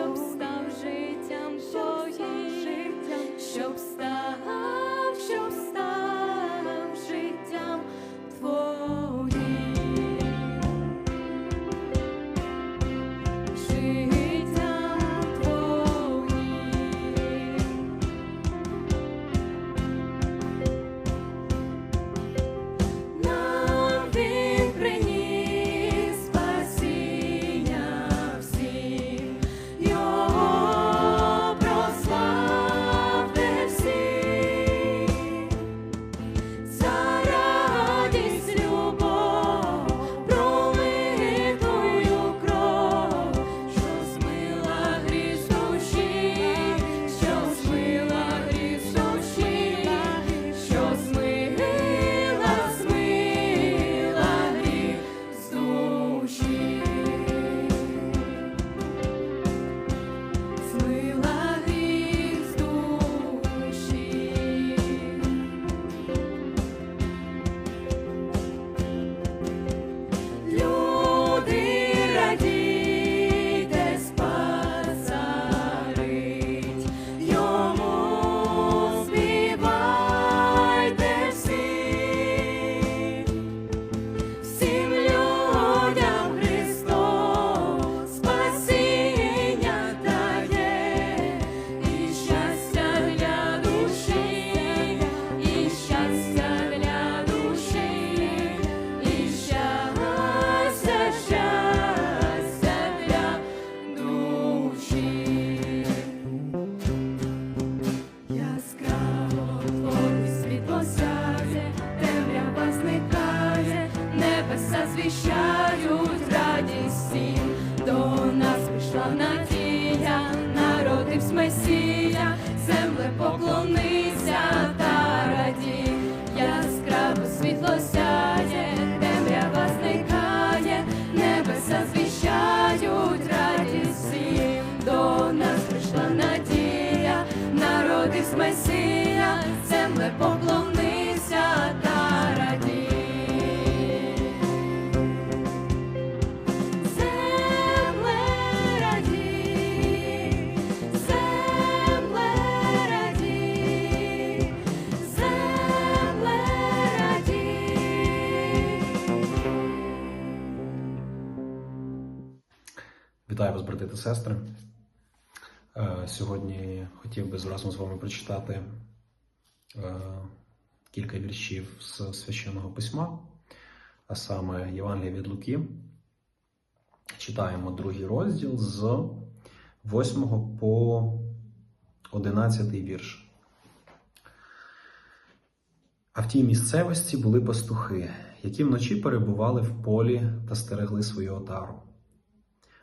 jumps salvation. Брати та сестри. Е, Сьогодні хотів би разом з вами прочитати е, кілька віршів з священного письма, а саме Євангелія від Луки. Читаємо другий розділ з 8 по 11 вірш. А в тій місцевості були пастухи, які вночі перебували в полі та стерегли свою отару.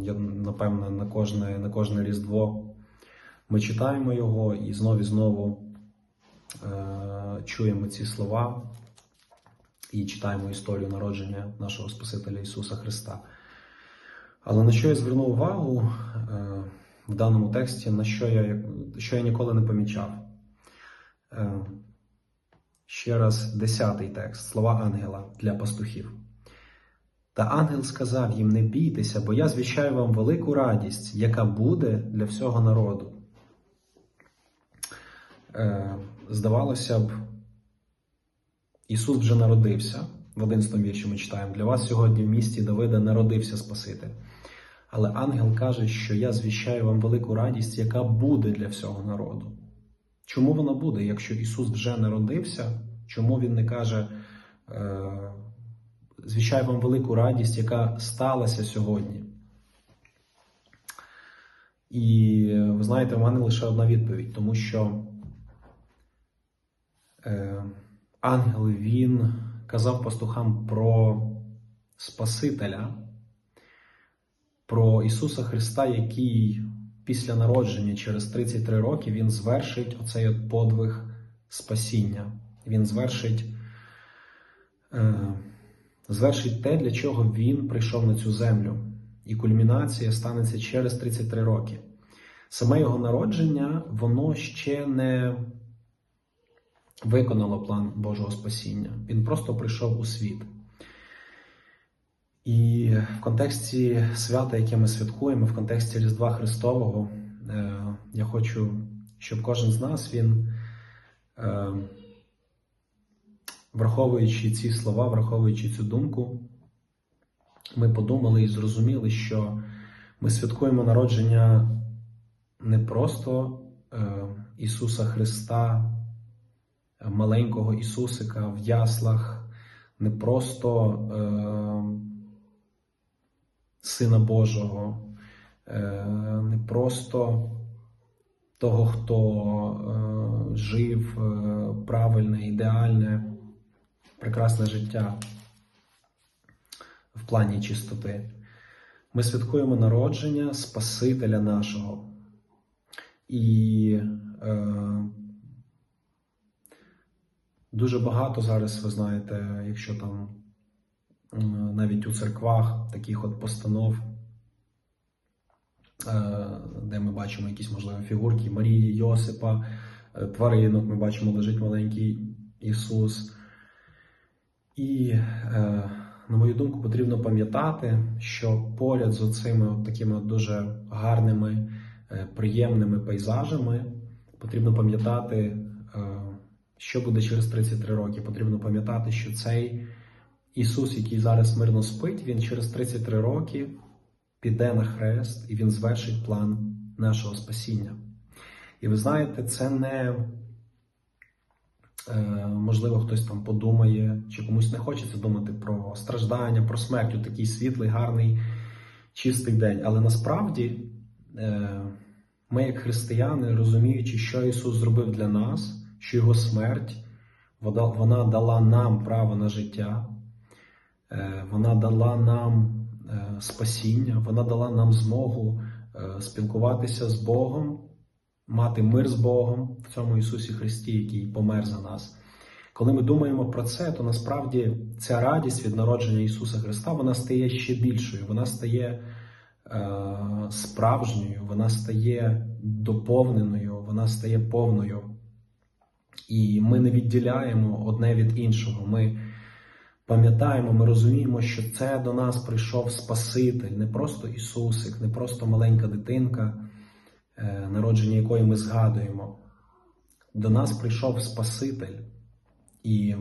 Я напевно на кожне, на кожне Різдво ми читаємо його і знову і знову е, чуємо ці слова і читаємо історію народження нашого Спасителя Ісуса Христа. Але на що я звернув увагу е, в даному тексті, на що я, що я ніколи не помічав? Е, ще раз, десятий текст, слова ангела для пастухів. Та ангел сказав їм: Не бійтеся, бо я звіщаю вам велику радість, яка буде для всього народу. Е, здавалося б, Ісус вже народився. В 11 вірші ми читаємо: для вас сьогодні в місті Давида народився Спаситель. Але ангел каже, що я звіщаю вам велику радість, яка буде для всього народу. Чому вона буде, якщо Ісус вже народився? Чому Він не каже, е, звіщаю вам велику радість, яка сталася сьогодні? І ви знаєте, в мене лише одна відповідь, тому що е, ангел він казав пастухам про Спасителя, про Ісуса Христа, який після народження через 33 роки Він звершить оцей от подвиг спасіння. Він звершить, е, звершить те, для чого Він прийшов на цю землю. І кульмінація станеться через 33 роки. Саме його народження, воно ще не виконало план Божого спасіння. Він просто прийшов у світ. І в контексті свята, яке ми святкуємо, в контексті Різдва Христового, е, я хочу, щоб кожен з нас він, е, враховуючи ці слова, враховуючи цю думку, ми подумали і зрозуміли, що ми святкуємо народження не просто е, Ісуса Христа, е, маленького Ісусика в яслах, не просто е, Сина Божого, не просто того, хто жив правильне, ідеальне, прекрасне життя в плані чистоти. Ми святкуємо народження Спасителя нашого. І е, дуже багато зараз, ви знаєте, якщо там е, навіть у церквах таких от постанов, е, де ми бачимо якісь можливі фігурки Марії, Йосипа, е, тваринок, ми бачимо лежить маленький Ісус. І, е, на мою думку, потрібно пам'ятати, що поряд з оцими такими дуже гарними, е, приємними пейзажами потрібно пам'ятати, е, що буде через 33 роки. Потрібно пам'ятати, що цей Ісус, який зараз мирно спить, Він через 33 роки піде на хрест і Він звершить план нашого спасіння. І ви знаєте, це не можливо хтось там подумає, чи комусь не хочеться думати про страждання, про смерть у такий світлий, гарний, чистий день. Але насправді е, ми, як християни, розуміючи, що Ісус зробив для нас, що Його смерть вона, дала нам право на життя, е, вона дала нам е, спасіння, вона дала нам змогу е, спілкуватися з Богом, мати мир з Богом в цьому Ісусі Христі, який помер за нас. Коли ми думаємо про це, то насправді ця радість від народження Ісуса Христа вона стає ще більшою, вона стає е, справжньою, вона стає доповненою, вона стає повною. І ми не відділяємо одне від іншого. Ми пам'ятаємо, ми розуміємо, що це до нас прийшов Спаситель, не просто Ісусик, не просто маленька дитинка, народження якої ми згадуємо. До нас прийшов Спаситель. І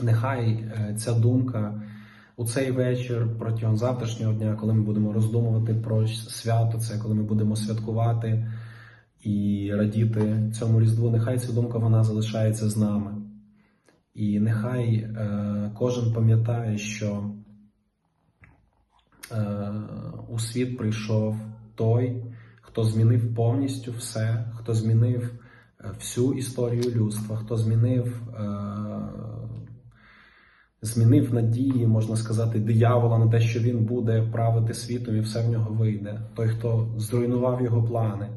нехай е, ця думка у цей вечір протягом завтрашнього дня, коли ми будемо роздумувати про свято, це коли ми будемо святкувати і радіти цьому різдву, нехай ця думка вона залишається з нами. І нехай е, кожен пам'ятає, що е, у світ прийшов той, хто змінив повністю все, хто змінив е, всю історію людства, хто змінив, е, змінив надії, можна сказати, диявола на те, що він буде правити світом і все в нього вийде. Той, хто зруйнував його плани,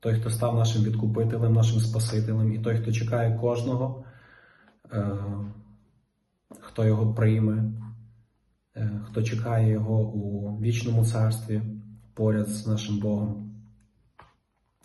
той, хто став нашим відкупителем, нашим Спасителем, і той, хто чекає кожного, е, хто його прийме, хто чекає його у вічному царстві поряд з нашим Богом.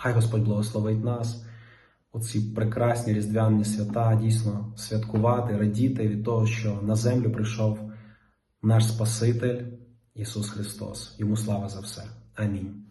Хай Господь благословить нас у ці прекрасні різдвяні свята, дійсно святкувати, радіти від того, що на землю прийшов наш Спаситель Ісус Христос. Йому слава за все. Амінь.